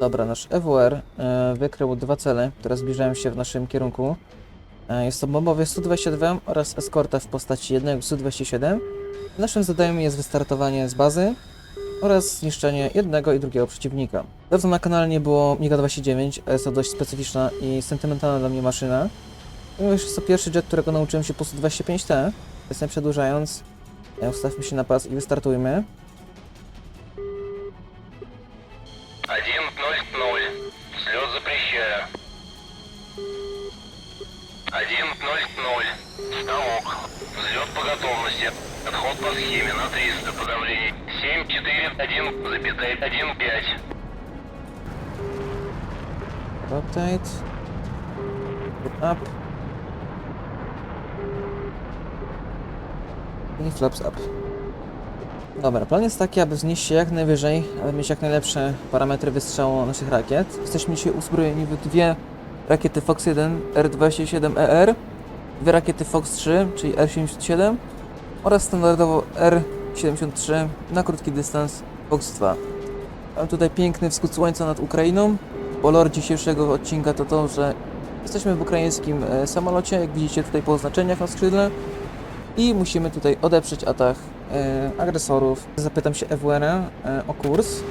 Dobra, nasz EWR e, wykrył dwa cele, które zbliżają się w naszym kierunku. E, jest to bombowy Su-22 oraz eskorta w postaci jednego Su-27. Naszym zadaniem jest wystartowanie z bazy oraz zniszczenie jednego i drugiego przeciwnika. Dawno na kanale nie było MiG-29, a jest to dość specyficzna i sentymentalna dla mnie maszyna. Ponieważ jest to pierwszy jet, którego nauczyłem się po Su-25T, więc nie przedłużając, e, ustawmy się na pas i wystartujmy. по готовности. Отход по схеме на 300 подавлений. 7-4-1,1-5. Rotate. Up. I flaps up. Dobra, plan jest taki, aby wznieść się jak najwyżej, aby mieć jak najlepsze parametry wystrzału naszych rakiet. Jesteśmy dzisiaj uzbrojeni w dwie rakiety Fox 1 R27ER, dwie rakiety Fox 3, czyli R-77 oraz standardowo R-73 na krótki dystans Fox 2. Mamy tutaj piękny wschód słońca nad Ukrainą. Kolor dzisiejszego odcinka to to, że jesteśmy w ukraińskim e, samolocie, jak widzicie tutaj po oznaczeniach na skrzydle i musimy tutaj odeprzeć atak e, agresorów. Zapytam się ewr e, o kurs,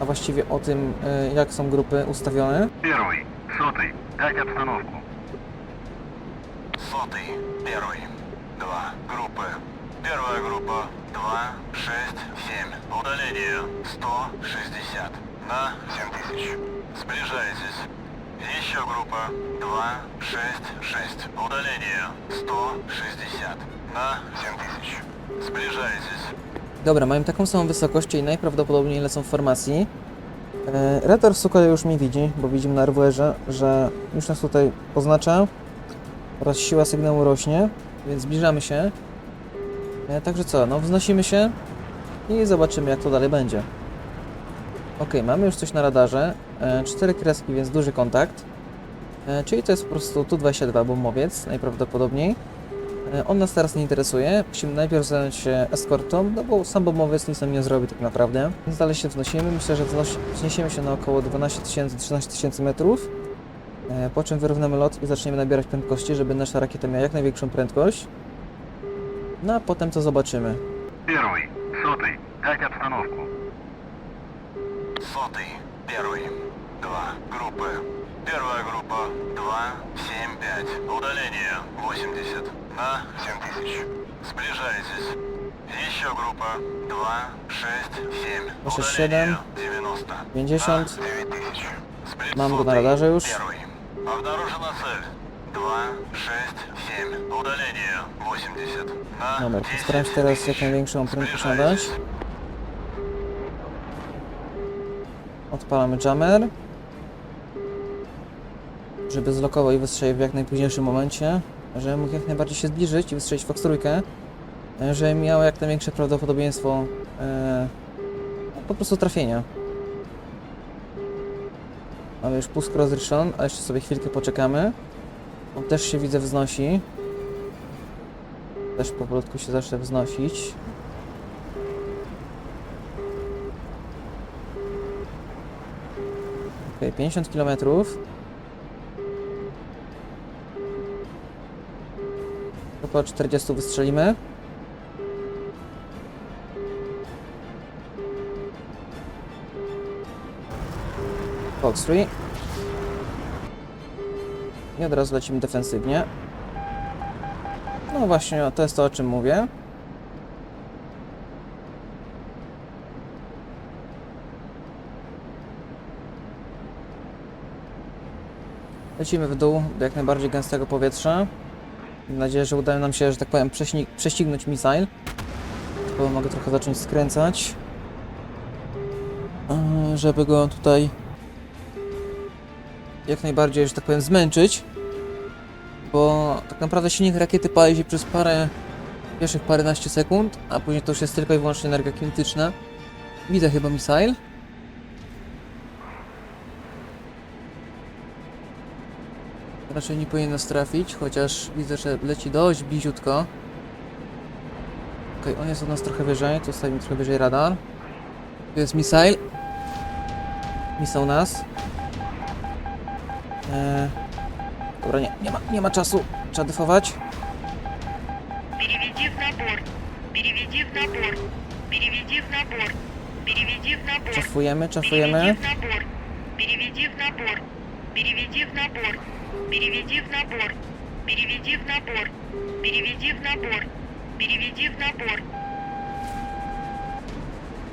a właściwie o tym, jak są grupy ustawione. Pierwszy, soty, dać obstanowkę Сотый, первый. Два. Группы. Первая группа. Два, шесть, семь. Удаление. Сто шестьдесят. На семь тысяч. Сближайтесь. Еще группа. Два, шесть, шесть. Удаление. Сто шестьдесят. На семь тысяч. Сближайтесь. Dobra, mają taką samą wysokość i najprawdopodobniej lecą w formacji. E, Radar z kolei już mnie widzi, bo widzimy na RWR-ze, że już nas tutaj oznacza oraz siła sygnału rośnie, więc zbliżamy się. E, Także co, no wznosimy się i zobaczymy jak to dalej będzie. Ok, mamy już coś na radarze, e, cztery kreski, więc duży kontakt. E, Czyli to jest po prostu Tu-22 bombowiec, najprawdopodobniej. E, On nas teraz nie interesuje. Musimy najpierw zająć się eskortą, no bo sam bombowiec nic nam nie zrobi tak naprawdę. Więc dalej się wznosimy. Myślę, że wznosi, wzniesiemy się na około 12 tysięcy, 13 tysięcy metrów. E, Po czym wyrównamy lot i zaczniemy nabierać prędkości, żeby nasza rakieta miała jak największą prędkość. No a potem co zobaczymy. Первый, сотый, дать обстановку. Сотый, первый. Два. Группы. Первая группа. Два, семь, пять. Удаление. 80. На семь тысяч. Сближайтесь. Еще группа. Два, шесть, семь. Proszę, Удаление. 7, 90. 50. На 9 тысяч. Сближ- Mam go na Сотый, radarze już. Первый. Обнаружена цель. Два, шесть, семь. Удаление. 80. На Dobra, 10 postaram się teraz jak тысяч. największą prędkość nadać. Сближайтесь. Odpalamy jammer. Żeby zlokował i wystrzelił w jak najpóźniejszym momencie. Żeby mógł jak najbardziej się zbliżyć i wystrzelić Fox trójkę. e, Żeby miał jak największe prawdopodobieństwo e, no, po prostu trafienia. Mamy już pusk rozryszon, ale jeszcze sobie chwilkę poczekamy. On też się widzę wznosi. Też powolutku się zacznie wznosić. Okej, 50 km. Około 40 wystrzelimy. 3. I od razu lecimy defensywnie. No właśnie, to jest to o czym mówię. Lecimy w dół do jak najbardziej gęstego powietrza. Mam nadzieję, że uda nam się, że tak powiem, prześcignąć missile. Tylko mogę trochę zacząć skręcać. Yy, Żeby go tutaj jak najbardziej, że tak powiem, zmęczyć. Bo tak naprawdę silnik rakiety pali się przez parę pierwszych paręnaście sekund, a później to już jest tylko i wyłącznie energia kinetyczna. Widzę chyba missile. Raczej nie powinien nas trafić, chociaż widzę, że leci dość bliziutko. Okej, on jest od nas trochę wyżej, to stawimy trochę wyżej radar. Tu jest missile. Misą nas. E, dobra, nie, nie ma, nie ma czasu. Trzeba defować. Переведи в набор. Переведи в набор. Переведи в набор. Переведи в набор. Czafujemy, Переведи czafujemy. в набор. Переведи в набор. Переведи в набор. Переведи в набор. Переведи в набор. Переведи в набор. Переведи в набор.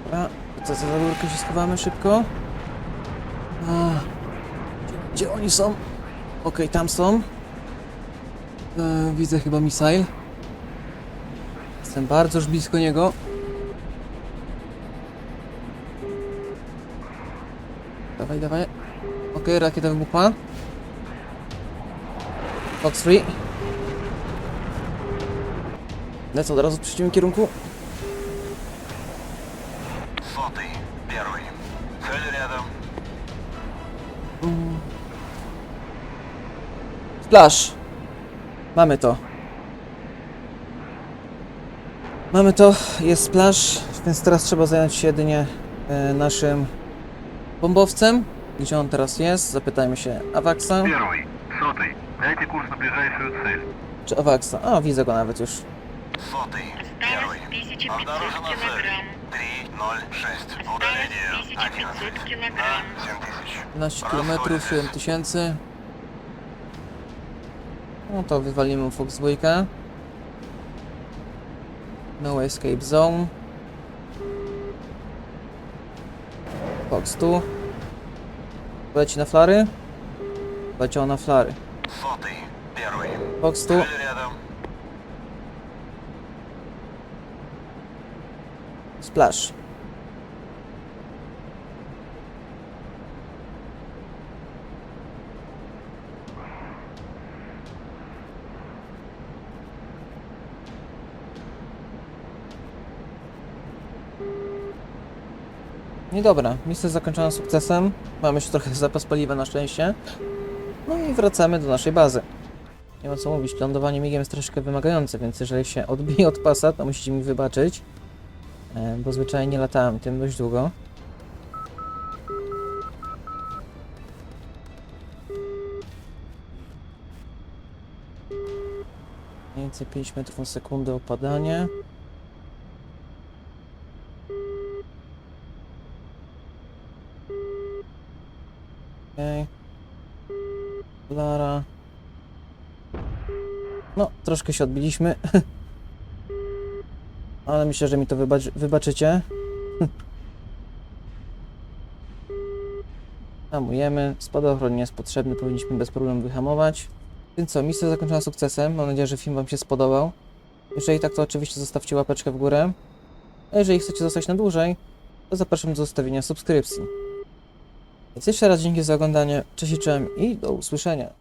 Dobra, co za górkę się schowamy szybko. A, gdzie, gdzie oni są? Okej, tam są. E, widzę chyba missile. Jestem bardzo już blisko niego. Dawaj, dawaj. Okej, rakieta wybuchła. Fox 3. Lecę od razu w przeciwnym kierunku. Сотый, первый. Цель рядом. Splash. Mamy to. Mamy to, jest splash, więc teraz trzeba zająć się jedynie e, naszym bombowcem. Gdzie on teraz jest? Zapytajmy się Avaxa. Первый, сотый, дайте курс на ближайшую цель. Czy Avaxa? A, widzę go nawet już. Сотый, Осталось первый. 1500 Обнаружена цель. килограмм. 306. Осталось Удаление 1500 11. килограмм. На 7000. 15 km, 7000. No to wywalimy Foxbójkę. No escape zone. Fox tu. Leci na flary. Leciał na flary. Fox tu. Splash. I dobra, misja zakończona sukcesem. Mamy jeszcze trochę zapas paliwa na szczęście. No i wracamy do naszej bazy. Nie ma co mówić, lądowanie migiem jest troszkę wymagające, więc jeżeli się odbije od pasa, to musicie mi wybaczyć. E, bo zwyczajnie latałem tym dość długo. Mniej więcej 5 metrów na sekundę opadanie. Okej. Lara. No, troszkę się odbiliśmy. Ale myślę, że mi to wybacz wybaczycie. Hamujemy. Spadochron nie jest potrzebny, powinniśmy bez problemu wyhamować. Więc co, misja zakończona sukcesem. Mam nadzieję, że film Wam się spodobał. Jeżeli tak, to oczywiście zostawcie łapeczkę w górę. A jeżeli chcecie zostać na dłużej, to zapraszam do zostawienia subskrypcji. Więc jeszcze raz dzięki za oglądanie. Cześć i czołem i do usłyszenia.